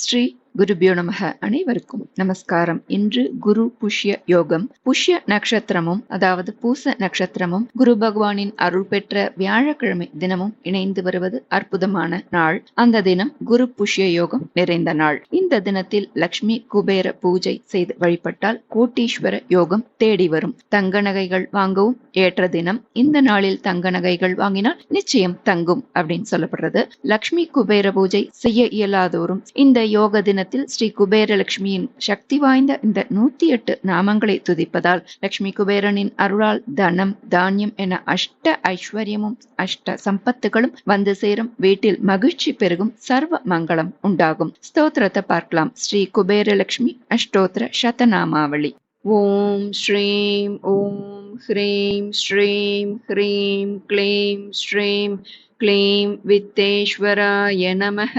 ஸ்ரீ குருபியோ நமக அனைவருக்கும் நமஸ்காரம். இன்று குரு புஷ்ய யோகம் புஷ்ய நட்சத்திரமும் அதாவது பூச நட்சத்திரமும் குரு பகவானின் அருள் பெற்ற வியாழக்கிழமை தினமும் இணைந்து வருவது அற்புதமான நாள். அந்த தினம் குரு புஷ்ய யோகம் நிறைந்த நாள். இந்த தினத்தில் லக்ஷ்மி குபேர பூஜை செய்து வழிபட்டால் கோட்டீஸ்வர யோகம் தேடி வரும். தங்க நகைகள் வாங்கவும் ஏற்ற தினம். இந்த நாளில் தங்க நகைகள் வாங்கினால் நிச்சயம் தங்கும் அப்படின்னு சொல்லப்படுறது. லக்ஷ்மி குபேர பூஜை செய்ய இயலாதோரும் இந்த யோக தின தினத்தில் ஸ்ரீ குபேரலட்சுமியின் சக்தி வாய்ந்த இந்த நூத்தி எட்டு நாமங்களை துதிப்பதால் லட்சுமி குபேரனின் அருளால் தனம் தானியம் என அஷ்ட ஐஸ்வர்யமும் அஷ்ட சம்பத்துகளும் வந்து சேரும் வீட்டில் மகிழ்ச்சி பெருகும் சர்வ மங்களம் உண்டாகும். ஸ்தோத்திரத்தை பார்க்கலாம். ஸ்ரீ குபேரலட்சுமி அஷ்டோத்திர சதநாமாவளி. ஓம் ஸ்ரீம் ஓம் ह्रीं, श्रीं, ह्रीं, क्लीं, श्रीं, क्लीं वित्तेश्वराय नमः।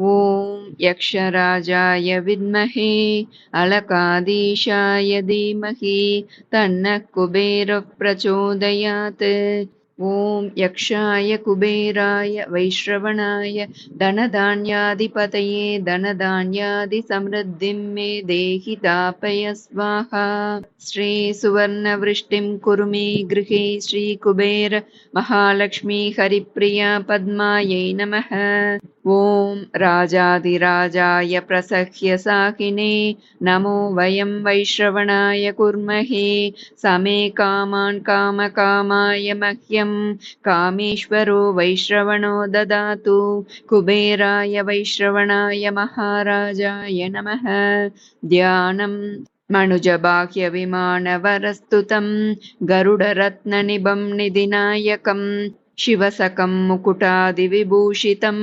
ॐ यक्षराजाय विद्महे, अलकादीशाय धीमहि, तन्नः कुबेरः प्रचोदयात्। ॐ यक्षाय कुबेराय वैश्रवणाय धनधान्याधिपतये धनधान्यादिसमृद्धिं मे देहि तापय स्वाहा। श्रीसुवर्णवृष्टिं कुरु मे गृहे श्रीकुबेर महालक्ष्मी हरिप्रिया पद्मायै नमः। ॐ राजाधिराजाय प्रसह्य साकिने नमो वयं वैश्रवणाय कुर्महे समे कामान् कामकामाय कामेश्वरो वैश्रवणो ददातु। कुबेराय वैश्रवणाय महाराजाय नमः। ध्यानम् मनुजबाह्यविमानवरस्तुतं गरुडरत्ननिभं निधिनायकम् शिवसकं मुकुटादिविभूषितं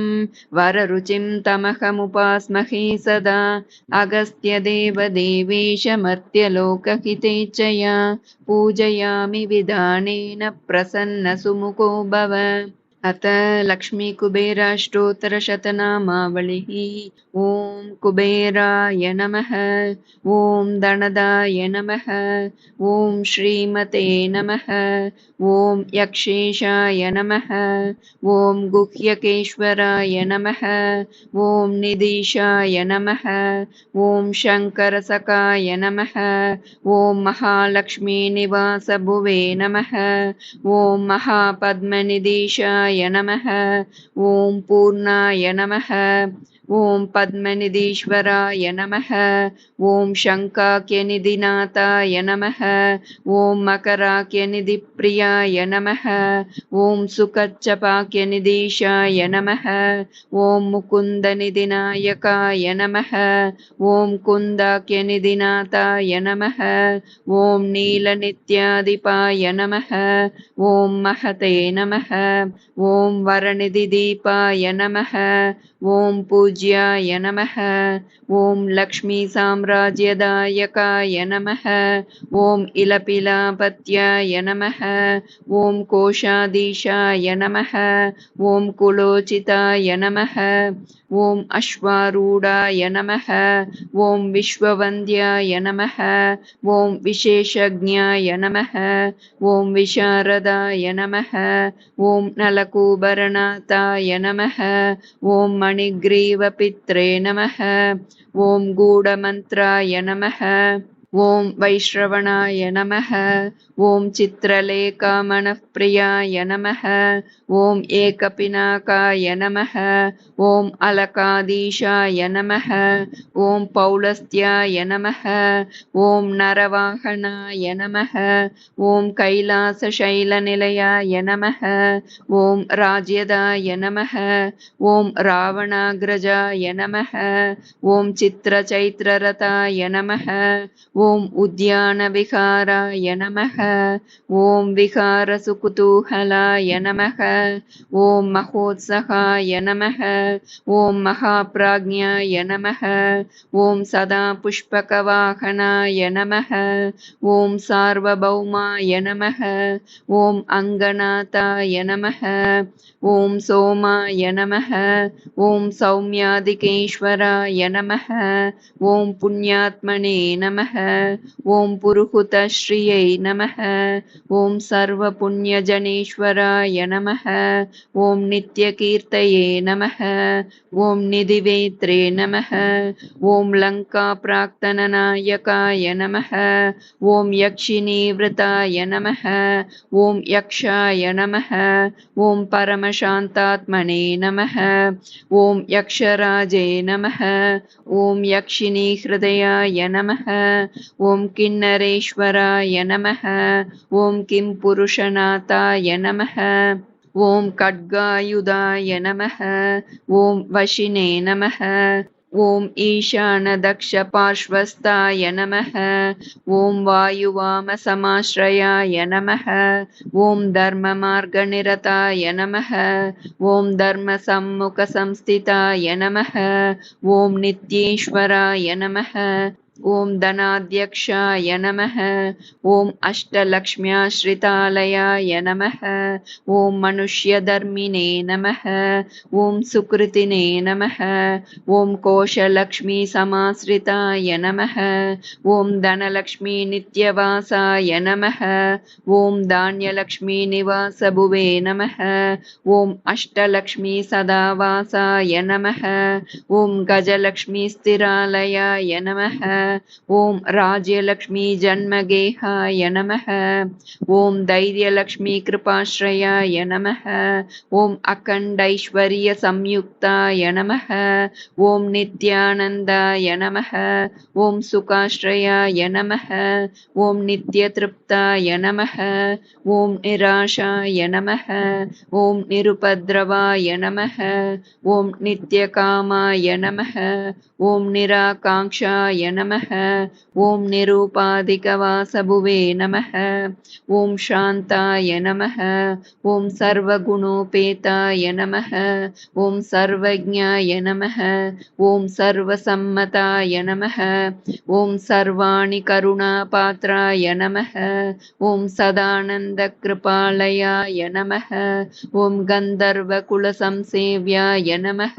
वररुचिं तमहमुपास्महे सदा अगस्त्यदेवदेवेशमर्त्यलोकहितेच्छया पूजयामि विधानेन प्रसन्नसुमुखो भव अथ लक्ष्मीकुबेराष्टोत्तरशतनामावलिः ॐ कुबेराय नमः। ॐ धनदाय नमः। ॐ श्रीमते नमः। ॐ यक्षेशाय नमः। ॐ गुह्यकेश्वराय नमः। ॐ निदीशाय नमः। ॐ शङ्करसकाय नमः। ॐ महालक्ष्मीनिवासभुवे नमः। ॐ महापद्मनिदीशाय य नमः ॐ पूर्णाय नमः ॐ पद्मनिधीश्वराय नमः ॐ शङ्काक्यनिधिनाथाय नमः ॐ मकराक्यनिधिप्रियाय नमः ॐ सुकच्चपाक्यनिधीशाय नमः ॐ मुकुन्दनिधिनायकाय नमः ॐ कुन्दाक्यनिधिनाथाय नमः ॐ नीलनित्यादिपाय नमः ॐ महते नमः ॐ वरनिधिदीपाय नमः ॐ पूज्याय नमः ॐ लक्ष्मीसाम्राज्यदायकाय नमः ॐ इलपिलापत्याय नमः ॐ कोशाधीशाय नमः ॐ कुलोचिताय नमः ॐ अश्वारूढाय नमः ॐ विश्ववन्द्याय नमः ॐ विशेषज्ञाय नमः ॐ विशारदाय नमः ॐ नलकूबरनाथाय नमः ॐ मणिग्रीवपित्रे नमः ॐ गूढमन्त्राय नमः ॐ वैश्रवणाय नमः ॐ चित्रलेखामनःप्रियाय नमः ॐ एकपिनाकाय नमः ॐ अलकादीशाय नमः ॐ पौलस्त्याय नमः ॐ नरवाहनाय नमः ॐ कैलासशैलनिलयाय नमः ॐ राज्यदाय नमः ॐ रावणाग्रजाय नमः ॐ चित्रचैत्ररथाय नमः ॐ उद्यानविहाराय नमः ॐ विहारसुकुतूहलाय नमः ॐ महोत्सहाय नमः ॐ महाप्राज्ञाय नमः ॐ सदा पुष्पकवाहनाय नमः ॐ सार्वभौमाय नमः ॐ अङ्गनाथाय नमः ॐ सोमाय नमः ॐ सौम्यादिकेश्वराय नमः ॐ पुण्यात्मने नमः ॐ पुरुहुतश्रियै नमः ॐ सर्वपुण्यजनेश्वराय नमः ॐ नित्यकीर्तये नमः ॐ निधिवेत्रे नमः ॐ लङ्काप्राक्तननायकाय नमः ॐ यक्षिणीवृताय नमः ॐ यक्षाय नमः ॐ परमशान्तात्मने नमः ॐ यक्षराजे नमः ॐ यक्षिणीहृदयाय नमः ॐ किन्नरेश्वराय नमः ॐ किं पुरुषनाथाय नमः ॐ खड्गायुधाय नमः ॐ वशिने नमः ॐ ईशानदक्षपार्श्वस्थाय नमः ॐ वायुवामसमाश्रयाय नमः ॐ धर्ममार्गनिरताय नमः ॐ धर्मसम्मुखसंस्थिताय नमः ॐ नित्येश्वराय नमः ॐ धनाध्यक्षाय नमः ॐ अष्टलक्ष्म्याश्रितालयाय नमः ॐ मनुष्यधर्मिणे नमः ॐ सुकृतिने नमः ॐ कोशलक्ष्मीसमाश्रिताय नमः ॐ धनलक्ष्मी नित्यवासाय नमः ॐ धान्यलक्ष्मीनिवासभुवे नमः ॐ अष्टलक्ष्मी सदावासाय नमः ॐ गजलक्ष्मीस्थिरालयाय नमः। ஓம் ராஜ்யலக்ஷ்மி ஜன்மகேகாய நமக ஓம் தைரியலக்ஷ்மி கிருபாஸ்ரயாய நமக ஓம் அகண்டைஸ்வரிய சம்யுக்தாய நமக ஓம் நித்யானந்தாய நமக ஓம் சுகாஸ்ரயாய நமக ஓம் நித்ய திருப்தாய நமக ஓம் நிராஷாய நமக ஓம் நிருபத்ரவாய நமக ஓம் நித்யகாமாய நமக ஓம் நிராகாங்ஷாய நமக नमः ॐ निरूपाधिकवासभुवे नमः ॐ शान्ताय नमः ॐ सर्वगुणोपेताय नमः ॐ सर्वज्ञाय नमः ॐ सर्वसम्मताय नमः ॐ सर्वाणि करुणापात्राय नमः ॐ सदानन्दकृपालयाय नमः ॐ गन्धर्वकुलसंसेव्याय नमः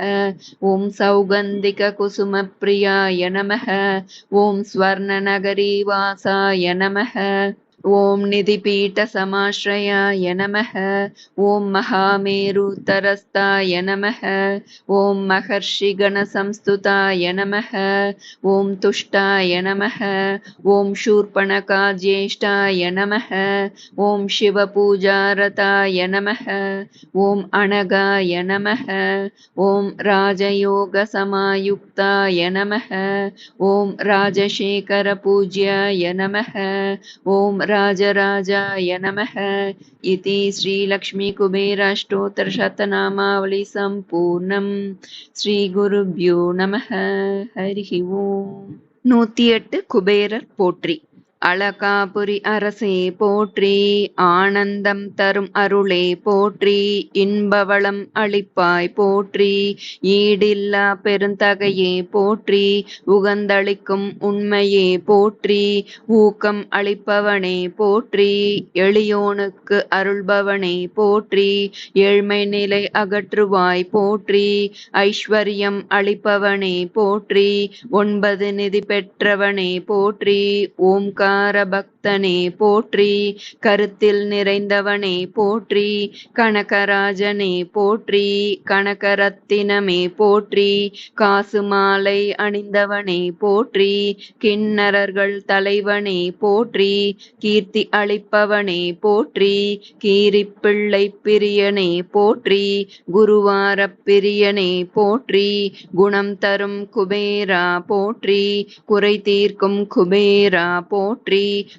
ॐ सौगन्धिककुसुमप्रियाय नमः ஓம் ஸ்வர்ணநகரி வாசாய நமக ॐ निधिपीठसमाश्रयाय नमः। ॐ महामेरुतरस्ताय नमः। ॐ महर्षिगणसंस्तुताय नमः। ॐ तुष्टाय नमः। ॐ शूर्पणकाज्येष्ठाय नमः। ॐ शिवपूजारताय नमः। ॐ अणगाय नमः। ॐ राजयोगसमायुक्ताय नमः। ॐ राजशेखरपूज्याय नमः। ॐ राजराजाय नमः इति श्रीलक्ष्मीकुबेराष्टोत्तरशतनामावली सम्पूर्णम् श्रीगुरुभ्यो நமः ஹரிஹி ஓம் நூத்தி எட்டு குபேரர் போற்றி அழகாபுரி அரசே போற்றி ஆனந்தம் தரும் அருளே போற்றி இன்பவளம் அளிப்பாய் போற்றி ஈடில்லா பெருந்தகையே போற்றி உகந்தளிக்கும் உண்மையே போற்றி ஊக்கம் அளிப்பவனே போற்றி எளியோனுக்கு அருள்பவனே போற்றி ஏழ்மை நிலை அகற்றுவாய் போற்றி ஐஸ்வர்யம் அளிப்பவனே போற்றி ஒன்பது நிதி பெற்றவனே போற்றி ஓம்கா பக்தனே போற்றி கருத்தில் நிறைந்தவனே போற்றி கனகராஜனே போற்றி கனகரத்தினமே போற்றி காசு மாலை அணிந்தவனே போற்றி கிண்ணறர்கள் தலைவனே போற்றி கீர்த்தி அளிப்பவனே போற்றி கீரிப்பிள்ளை பிரியனே போற்றி குருவார பிரியனே போற்றி குணம் தரும் குபேரா போற்றி குறை தீர்க்கும் குபேரா போற்றி.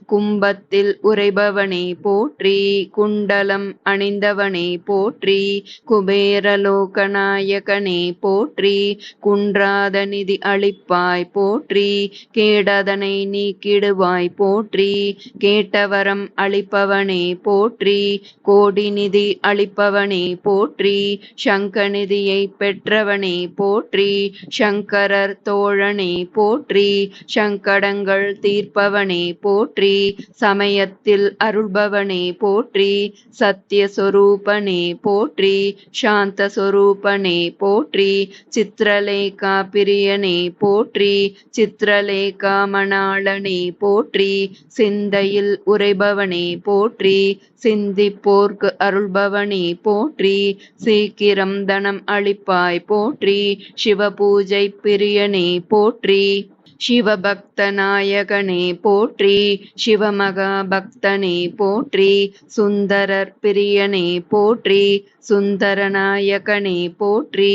கும்பத்தில் உரைபவனே போற்றி. குண்டலம் அணிந்தவனே போற்றி. குபேரலோகநாயகனே போற்றி. குன்றாத நிதி அளிப்பாய் போற்றி. கேடதனை நீக்கிடுவாய் போற்றி. கேட்டவரம் அளிப்பவனே போற்றி. கோடி நிதி அளிப்பவனே போற்றி. சங்கநிதியை பெற்றவனே போற்றி. சங்கரர் தோழனே போற்றி. சங்கடங்கள் தீர்ப்பவனே போற்றி சமயத்தில் அருள்பவனே போற்றி சத்யஸ்வரூபனே போற்றி சாந்த சொரூபனே போற்றி சித்திரலேகா பிரியனே போற்றி சித்திரலேகா மணாளனே போற்றி சிந்தையில் உரைபவனே போற்றி சிந்திப்போர்க்கு அருள்பவனே போற்றி சீக்கிரம் தனம் அளிப்பாய் போற்றி சிவபூஜை பிரியனே போற்றி. சிவபக்தநாயகனே போற்றி சிவமகா பக்தனே போற்றி சுந்தரர் பிரியனே போற்றி சுந்தரநாயகனே போற்றி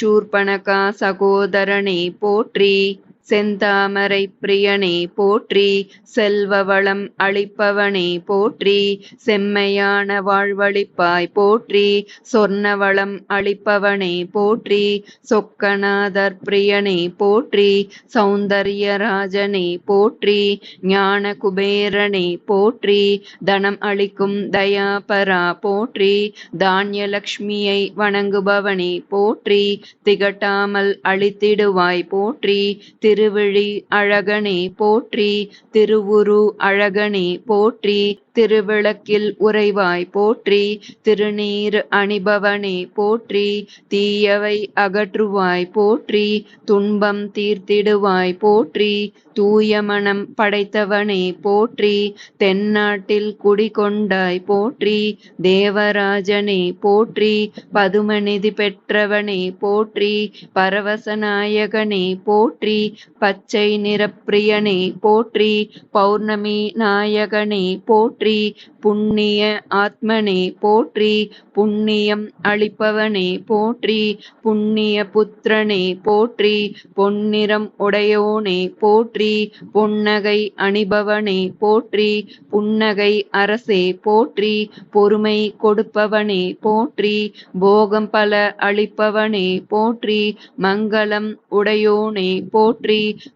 சூர்பணகா சகோதரனே போற்றி. செந்தாமரை பிரியனே போற்றி செல்வ வளம் அளிப்பவனே போற்றி செம்மையான வாழ்வழிப்பாய் போற்றி சொர்ண வளம் அளிப்பவனே போற்றி சொக்கநாதர் பிரியனே போற்றி சௌந்தர்யராஜனே போற்றி ஞான குபேரனே போற்றி தனம் அளிக்கும் தயாபரா போற்றி தானியலக்ஷ்மியை வணங்குபவனே போற்றி திகட்டாமல் அளித்திடுவாய் போற்றி திருவிழி அழகனே போற்றி திருவுரு அழகனே போற்றி திருவிளக்கில் உறைவாய் போற்றி திருநீர் அணிபவனே போற்றி தீயவை அகற்றுவாய் போற்றி துன்பம் தீர்த்திடுவாய் போற்றி தூயமணம் படைத்தவனே போற்றி தென்னாட்டில் குடிகொண்டாய் போற்றி தேவராஜனே போற்றி பதுமநிதி பெற்றவனே போற்றி பரவசநாயகனே போற்றி பச்சை நிறப்பிரியனே போற்றி பௌர்ணமி நாயகனே போற்றி புண்ணிய ஆத்மனே போற்றி புண்ணியம் அளிப்பவனே போற்றி புண்ணிய புத்திரனே போற்றி பொன்னிறம் உடையோனே போற்றி பொன்னகை அணிபவனே போற்றி புன்னகை அரசே போற்றி பொறுமை கொடுப்பவனே போற்றி போகம் பல அளிப்பவனே போற்றி மங்களம் உடையோனே போற்றி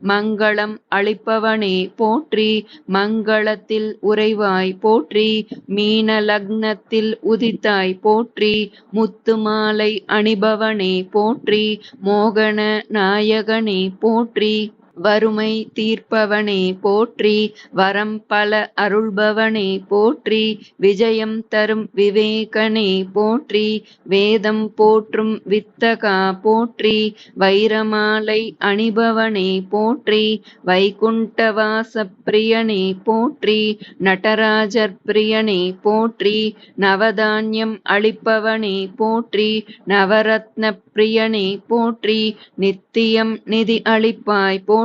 மங்களம் அளிப்பவனே போற்றி மங்களத்தில் உறைவாய் போற்றி மீன லக்னத்தில் உதித்தாய் போற்றி முத்து மாலை அணிபவனே போற்றி மோகன நாயகனே போற்றி. வறுமை தீர்ப்பவனே போற்றி வரம் பல அருள்பவனே போற்றி விஜயம் தரும் விவேகனே போற்றி வேதம் போற்றும் வித்தகா போற்றி வைரமாலை அணிபவனே போற்றி வைகுண்டவாச பிரியனே போற்றி நடராஜர் பிரியனே போற்றி நவதானியம் அளிப்பவனே போற்றி நவரத்ன பிரியனே போற்றி நித்தியம் நிதி அளிப்பாய் போற்றி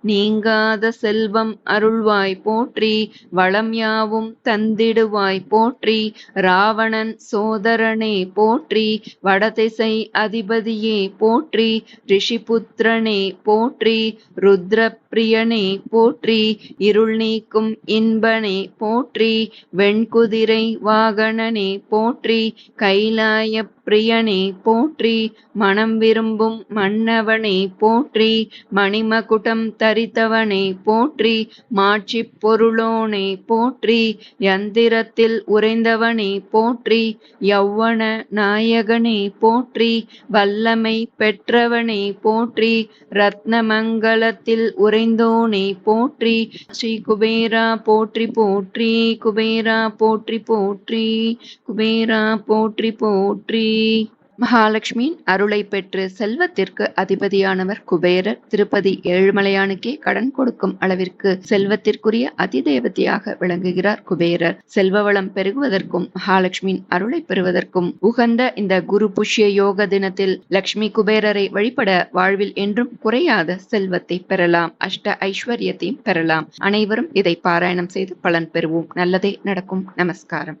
நீங்காத செல்வம் அருள்வாய் போற்றி. வளம் யாவும் தந்திடுவாய் போற்றி. ராவணன் சோதரனே போற்றி. வடதிசை அதிபதியே போற்றி. ரிஷிபுத்திரனே போற்றி. ருத்ரப்பிரியனே போற்றி. இருள் நீக்கும் இன்பனே போற்றி. வெண்குதிரை வாகனனே போற்றி. கைலாய பிரியனே போற்றி. மனம் விரும்பும் மன்னவனே போற்றி. மணிம மணிமகுடம் தரித்தவனே போற்றி மாட்சிப் பொருளோனே போற்றி யந்திரத்தில் உறைந்தவனே போற்றி யௌவன நாயகனே போற்றி வல்லமை பெற்றவனே போற்றி ரத்னமங்கலத்தில் உறைந்தோனே போற்றி ஸ்ரீ குபேரா போற்றி போற்றி குபேரா போற்றி போற்றி குபேரா போற்றி போற்றி. மகாலட்சுமியின் அருளை பெற்று செல்வத்திற்கு அதிபதியானவர் குபேரர். திருப்பதி ஏழுமலையானுக்கே கடன் கொடுக்கும் அளவிற்கு செல்வத்திற்குரிய அதிதேவதையாக விளங்குகிறார் குபேரர். செல்வ வளம் பெருகுவதற்கும் மகாலட்சுமியின் அருளை பெறுவதற்கும் உகந்த இந்த குரு புஷ்ய யோக தினத்தில் லட்சுமி குபேரரை வழிபட வாழ்வில் என்றும் குறையாத செல்வத்தை பெறலாம். அஷ்ட ஐஸ்வர்யத்தையும் பெறலாம். அனைவரும் இதை பாராயணம் செய்து பலன் பெறுவோம். நல்லதே நடக்கும். நமஸ்காரம்.